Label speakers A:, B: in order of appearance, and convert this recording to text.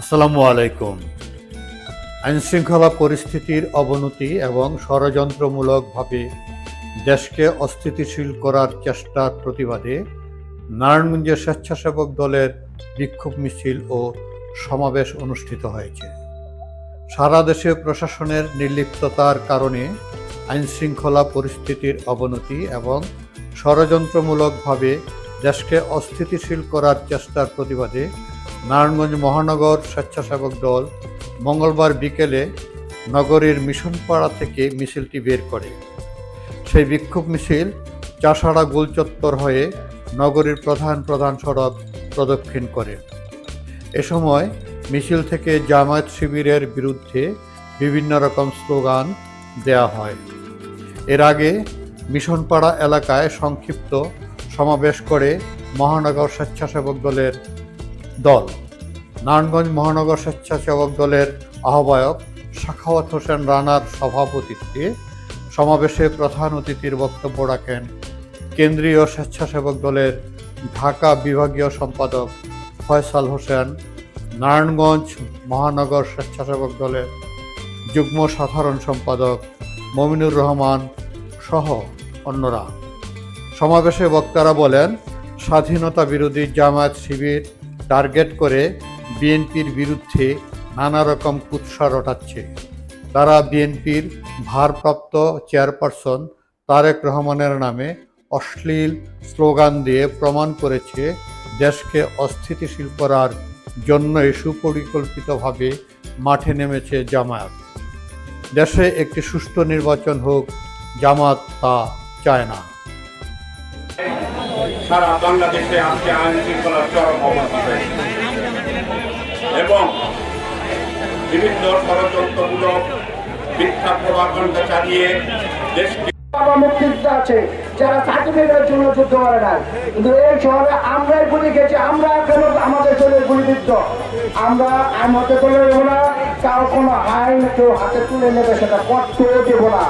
A: আসসালামু আলাইকুম। আইনশৃঙ্খলা পরিস্থিতির অবনতি এবং ষড়যন্ত্রমূলকভাবে দেশকে অস্থিতিশীল করার চেষ্টার প্রতিবাদে নারায়ণগঞ্জে স্বেচ্ছাসেবক দলের বিক্ষোভ মিছিল ও সমাবেশ অনুষ্ঠিত হয়েছে। সারা দেশে প্রশাসনের নির্লিপ্ততার কারণে আইনশৃঙ্খলা পরিস্থিতির অবনতি এবং ষড়যন্ত্রমূলকভাবে দেশকে অস্থিতিশীল করার চেষ্টার প্রতিবাদে নারায়ণগঞ্জ মহানগর স্বেচ্ছাসেবক দল মঙ্গলবার বিকেলে নগরীর মিশনপাড়া থেকে মিছিলটি বের করে। সেই বিক্ষোভ মিছিল চাষাড়া গোলচত্বর হয়ে নগরীর প্রধান প্রধান সড়ক প্রদক্ষিণ করে। এ সময় মিছিল থেকে জামায়াত শিবিরের বিরুদ্ধে বিভিন্ন রকম স্লোগান দেয়া হয়। এর আগে মিশনপাড়া এলাকায় সংক্ষিপ্ত সমাবেশ করে মহানগর স্বেচ্ছাসেবক দলের দল। নারায়ণগঞ্জ মহানগর স্বেচ্ছাসেবক দলের আহ্বায়ক সাখাওয়াত হোসেন রানার সভাপতিত্বে সমাবেশে প্রধান অতিথির বক্তব্য রাখেন কেন্দ্রীয় স্বেচ্ছাসেবক দলের ঢাকা বিভাগীয় সম্পাদক ফয়সাল হোসেন, নারায়ণগঞ্জ মহানগর স্বেচ্ছাসেবক দলের যুগ্ম সাধারণ সম্পাদক মমিনুর রহমান সহ অন্যরা। সমাবেশে বক্তারা বলেন, স্বাধীনতা বিরোধী জামায়াত শিবির টার্গেট করে বিএনপির বিরুদ্ধে নানা রকম কুৎসা রটাচ্ছে। তারা বিএনপির ভারপ্রাপ্ত চেয়ারপারসন তারেক রহমানের নামে অশ্লীল স্লোগান দিয়ে প্রমাণ করেছে দেশকে অস্থিতিশীল করার জন্যই সুপরিকল্পিতভাবে মাঠে নেমেছে জামায়াত। দেশে একটি সুষ্ঠু নির্বাচন হোক জামাত তা চায় না।
B: সারা বাংলাদেশে আজকে আইন শৃঙ্খলার চরম অবনতি এবং বিভিন্ন ষড়যন্ত্রমূলক মিথ্যা প্রভাকাণ্ডা চালিয়ে দেশকে
C: যারা সার্টিফিকেটের জন্য যুদ্ধ করে না কিন্তু এই আমরাই গুলি গেছি আমরা কেন আমাদের শরীরে গুলিবিদ্ধ আমরা হাতে তুলে দেবো না, কারও কোনো আইন কেউ হাতে তুলে নেবে, সেটা করতেও দেবো না।